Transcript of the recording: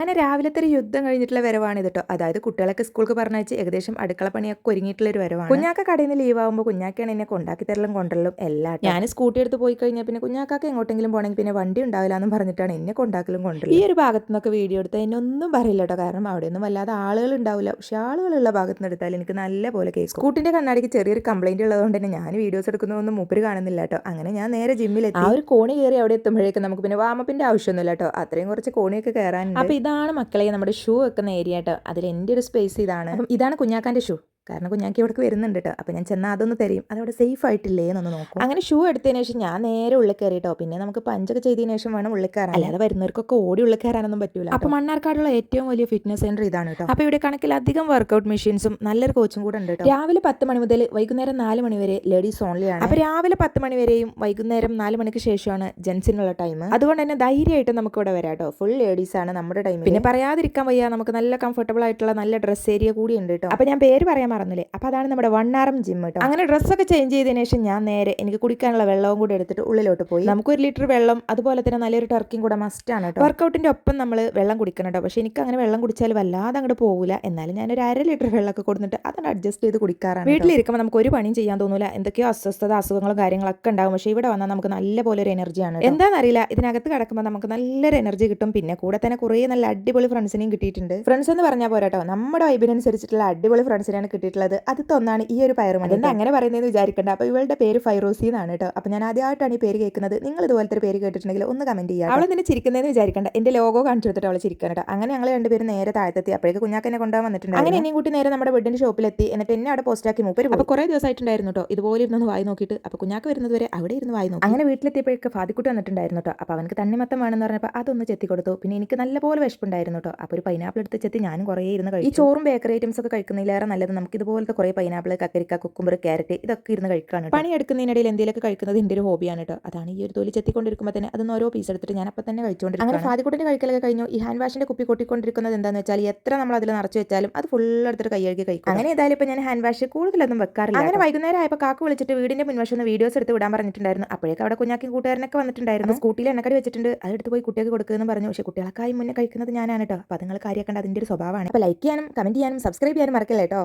അങ്ങനെ രാവിലത്തെ ഒരു യുദ്ധം കഴിഞ്ഞിട്ടുള്ള വരവാണ് ഇത് കേട്ടോ അതായത് കുട്ടികളൊക്കെ സ്കൂൾക്ക് പറഞ്ഞയച്ച് ഏകദേശം അടുക്കള പണിയൊക്കെ ഒരുങ്ങിയിട്ടുള്ള ഒരു വരവാണ്. കുഞ്ഞാക്ക കടയിൽ നിന്ന് ലീവ് ആകുമ്പോൾ കുഞ്ഞാക്കാണ് എന്നെ കൊണ്ടാക്കി തരലും കൊണ്ടല്ലും എല്ലാം ഞാൻ സ്കൂട്ടി എടുത്ത് പോയി കഴിഞ്ഞാൽ പിന്നെ കുഞ്ഞാക്കാക്ക് എങ്ങോട്ടെങ്കിലും പോകണമെങ്കിൽ പിന്നെ വണ്ടി ഉണ്ടാവില്ല എന്ന് പറഞ്ഞിട്ടാണ് എന്നെ കൊണ്ടാക്കലും കൊണ്ടല്ലും ഈ ഒരു ഭാഗത്തു നിന്നൊക്കെ വീഡിയോ എടുത്താൽ എന്നെ ഒന്നും പറയില്ല കേട്ടോ കാരണം അവിടെയൊന്നും വല്ലാതെ ആളുകൾ ഉണ്ടാവില്ല. പക്ഷെ ആളുകളുള്ള ഭാഗത്ത് നിന്ന് എടുത്താൽ എനിക്ക് നല്ല പോലെ കേൾക്കും. സ്കൂട്ടിന്റെ കണ്ണാടിക്ക് ചെറിയൊരു കംപ്ലൈന്റ് ഉള്ളതുകൊണ്ട് തന്നെ ഞാൻ വീഡിയോസ് എടുക്കുന്നതൊന്നും മൂപ്പര് കാണുന്നില്ല കേട്ടോ അങ്ങനെ ഞാൻ നേരെ ജിമ്മിലെത്തി ആ ഒരു കോണി കയറി അവിടെ എത്തുമ്പോഴേക്കും നമുക്ക് പിന്നെ വാമപ്പിന്റെ ആവശ്യമൊന്നുമില്ല കേട്ടോ അത്രയും കുറച്ച് കോണിയൊക്കെ കയറാൻ അപ്പൊ ഇതാണ് മക്കളെ നമ്മുടെ ഷൂ വെക്കുന്ന ഏരിയ കേട്ടോ അതിൽ എന്റെ ഒരു സ്പേസ് ഇതാണ്. ഇതാണ് കുഞ്ഞാക്കാന്റെ ഷൂ കാരണം കുഞ്ഞാക്കി ഇവിടേക്ക് വരുന്നുണ്ട് കേട്ടോ അപ്പം ഞാൻ ചെന്നാൽ അതൊന്ന് തരും. അതവിടെ സേഫ് ആയിട്ടില്ലേ എന്നൊന്ന് നോക്കും. അങ്ങനെ ഷൂ എടുത്തതിന് ശേഷം ഞാൻ നേരെ ഉള്ളിൽ കയറി കേട്ടോ പിന്നെ നമുക്ക് പഞ്ചൊക്കെ ചെയ്തതിന് ശേഷം വേണം ഉള്ളിൽ കയറാൻ. അല്ലാതെ വരുന്നവർക്കൊക്കെ ഓടി ഉള്ളിൽ കയറാനൊന്നും പറ്റൂല അപ്പോൾ മണ്ണാർക്കാടുള്ള ഏറ്റവും വലിയ ഫിറ്റ്നസ് സെന്റർ ഇതാണ് കേട്ടോ അപ്പോൾ ഇവിടെ കണക്കിൽ അധികം വർക്കൗട്ട് മെഷീൻസും നല്ലൊരു കോച്ചും കൂടെ ഉണ്ട് കേട്ടോ രാവിലെ പത്ത് മണി മുതൽ വൈകുന്നേരം നാല് മണി വരെ ലേഡീസ് ഓൺലിയാണ് അപ്പോൾ രാവിലെ പത്ത് മണി വരെയും വൈകുന്നേരം നാല് മണിക്ക് ശേഷമാണ് ജെൻസിനുള്ള ടൈം അതുകൊണ്ട് തന്നെ ധൈര്യമായിട്ട് നമുക്ക് ഇവിടെ വരാം കേട്ടോ ഫുൾ ലേഡീസ് ആണ് നമ്മുടെ ടൈം പിന്നെ പറയാതിരിക്കാൻ വയ്യ. നമുക്ക് നല്ല കംഫർട്ടബിൾ ആയിട്ടുള്ള നല്ല ഡ്രസ് ഏരിയ കൂടി ഉണ്ട് കേട്ടോ അപ്പോൾ ഞാൻ പേര് പറയാൻ മറന്നില്ലേ? അപ്പോൾ അതാണ് നമ്മുടെ വൺ ആറും ജിം കേട്ടോ അങ്ങനെ ഡ്രസ്സൊക്കെ ചേഞ്ച് ചെയ്തതിന് ശേഷം ഞാൻ നേരെ എനിക്ക് കുടിക്കാനുള്ള വെള്ളവും കൂടി എടുത്തിട്ട് ഉള്ളിലോട്ട് പോയി. നമുക്ക് ഒരു ലിറ്റർ വെള്ളം അതുപോലെ തന്നെ നല്ലൊരു ടർക്കിയും കൂടെ മസ്റ്റ് ആണ് കേട്ടോ വർക്കൗട്ടിന്റെ ഒപ്പം നമ്മൾ വെള്ളം കുടിക്കണം കേട്ടോ പക്ഷേ എനിക്ക് അങ്ങനെ വെള്ളം കുടിച്ചാൽ വല്ലാതെ അങ്ങോട്ട് പോകില്ല എന്നാലും ഞാൻ ഒരു അര ലിറ്റർ വെള്ളമൊക്കെ കൊടുത്തിട്ട് അതാണ് അഡ്ജസ്റ്റ് ചെയ്ത് കുടിക്കാറാണ് വീട്ടിലിരിക്കുമ്പോൾ നമുക്ക് ഒരു പണിയും ചെയ്യാൻ തോന്നില്ല എന്തൊക്കെയോ അസ്വസ്ഥത അസുഖങ്ങളും കാര്യങ്ങളൊക്കെ ഉണ്ടാകും പക്ഷേ ഇവിടെ വന്നാൽ നമുക്ക് നല്ല പോലെ ഒരു എനർജിയാണ് എന്താണെന്നറിയില്ല ഇതിനകത്ത് കിടക്കുമ്പോൾ നമുക്ക് നല്ലൊരു എനർജി കിട്ടും. പിന്നെ കൂടെ തന്നെ കുറേ നല്ല അടിപൊളി ഫ്രണ്ട്സിനെയും കിട്ടിയിട്ടുണ്ട്. ഫ്രണ്ട്സ് എന്ന് പറഞ്ഞാൽ പോരാട്ടോ നമ്മുടെ വൈബിനനുസരിച്ചിട്ടുള്ള അടിപൊളി ഫ്രണ്ട്സിനെയാണ് കിട്ടിയിട്ടുള്ളത്. അത് ഒന്നാണ് ഈ ഒരു പയറും അതെന്താ അങ്ങനെ പറയുന്നതെന്ന് വിചാരിക്കണ്ട. അപ്പോൾ ഇവളുടെ പേര് ഫൈറോസി എന്നാണ് കേട്ടോ. അപ്പോൾ ഞാൻ ആദ്യമായിട്ടാണ് ഈ പേര് കേൾക്കുന്നത്. നിങ്ങൾ ഇതുപോലത്തെ ഒരു പേര് കേട്ടിട്ടുണ്ടെങ്കിൽ ഒന്ന് കമന്റ് ചെയ്യാം അവൾ നിന്നെ ചിരിക്കുന്നതെന്ന് വിചാരിക്കണ്ട. എന്റെ ലോഗോ കാണിച്ചു കൊടുത്തിട്ട് അവൾ ചിരിക്കാൻ കേട്ടോ. അങ്ങനെ ഞങ്ങൾ രണ്ടുപേരും നേരെ താഴത്തെത്തി. അപ്പോഴേക്ക് കുഞ്ഞാക്കനെ കൊണ്ടുപോകാൻ വന്നിട്ടുണ്ട് അങ്ങനെ എന്നെയും കൂട്ടി നേരെ നമ്മുടെ ബെഡിന്റെ ഷോപ്പിലെത്തി എന്നിട്ട് എന്നെ അവിടെ പോസ്റ്റാക്കി മൂപ്പര് അപ്പോൾ കുറേ ദിവസമായിട്ടുണ്ടായിരുന്നു കേട്ടോ. ഇതുപോലെ ഇരുന്ന് വായി നോക്കിയിട്ട്. അപ്പോൾ കുഞ്ഞാക്ക് വരുന്നത് വരെ അവിടെ ഇരുന്ന് വായി നോക്കി. അങ്ങനെ വീട്ടിലെത്തിയപ്പോഴേക്ക് ഫാദിക്കുട്ടി വന്നിട്ടുണ്ടായിരുന്നു കേട്ടോ. അപ്പോൾ അവനക്ക് തണ്ണിമത്തം വേണമെന്ന് പറഞ്ഞപ്പോൾ അതൊന്ന് ചെത്തി കൊടുത്തു. പിന്നെ എനിക്ക് നല്ലപോലെ വിശപ്പുണ്ടായിരുന്നു കേട്ടോ. അപ്പോൾ ഒരു പൈനാപ്പിൾ എടുത്ത് ചെത്തി ഞാനും കുറേ ഇരുന്ന് കഴിച്ചു. ഈ ചോറും ബേക്കറി ഐറ്റംസ് ഒക്കെ കഴിക്കുന്നതിലേറെ നല്ലത് നമുക്ക് ഇതുപോലത്തെ കുറേ പൈനാപ്പിൾ കക്കരിക്ക കുക്കുമ്പർ ക്യാരറ്റ് ഇതൊക്കെ ഇരുന്ന് കഴിക്കാണ് പണി എടുക്കുന്നതിനിടയിൽ എന്തെങ്കിലുമൊക്കെ കഴിക്കുന്നത് എന്റെ ഒരു ഹോബിയാണ് കേട്ടോ അതാണ് ഈ ഒരു തൊലി ചെത്തിക്കൊണ്ടിരിക്കുമ്പോൾ തന്നെ അതൊന്ന് ഓരോ പീസ് എടുത്തിട്ട് ഞാൻ അപ്പം തന്നെ കഴിച്ചുകൊണ്ടിരിക്കും അങ്ങനെ ഫാദിക്കുട്ടിന്റെ കഴിക്കലൊക്കെ കഴിഞ്ഞു. ഈ ഹാൻഡ് വാഷിന്റെ കുപ്പി കൊട്ടിക്കൊണ്ടിരിക്കുന്നത് എന്താണെന്ന് വെച്ചാൽ എത്ര നമ്മൾ അതിൽ നിറച്ച് വെച്ചാലും അത് ഫുൾ എടുത്തിട്ട് കൈ കഴുകി കഴിക്കും അങ്ങനെ ഏതായാലും ഇപ്പം ഞാൻ ഹാൻഡ് വാഷ് കൂടുതലൊന്നും വെക്കാറില്ല അങ്ങനെ വൈകുന്നേരം ആയപ്പോൾ കാക്ക് വിളിച്ചിട്ട് വീടിന്റെ മുൻവശം ഒന്ന് വീഡിയോസ് എടുത്ത് വിടാൻ പറഞ്ഞിട്ടുണ്ടായിരുന്നു. അപ്പോഴേക്കും അവിടെ കുഞ്ഞാക്കി കൂട്ടുകാരനൊക്കെ വന്നിട്ടുണ്ടായിരുന്നു. സ്കൂട്ടിയിൽ എണ്ണക്കടി വെച്ചിട്ടുണ്ട്. അത് എടുത്ത് പോയി കുട്ടികൾക്ക് കൊടുക്കുമെന്ന് പറഞ്ഞു. പക്ഷേ കുട്ടികളൊക്കെ മുന്നേ കഴിക്കുന്നത് ഞാനാണ് കേട്ടോ അപ്പോൾ നിങ്ങൾ കാര്യമാക്കേണ്ട അതിന്റെ ഒരു സ്വഭാവമാണ്. അപ്പോൾ ലൈക്ക് ചെയ്യാനും കമന്റ് ചെയ്യാനും സബ്സ്ക്രൈബ് ചെയ്യാനും മറക്കില്ല കേട്ടോ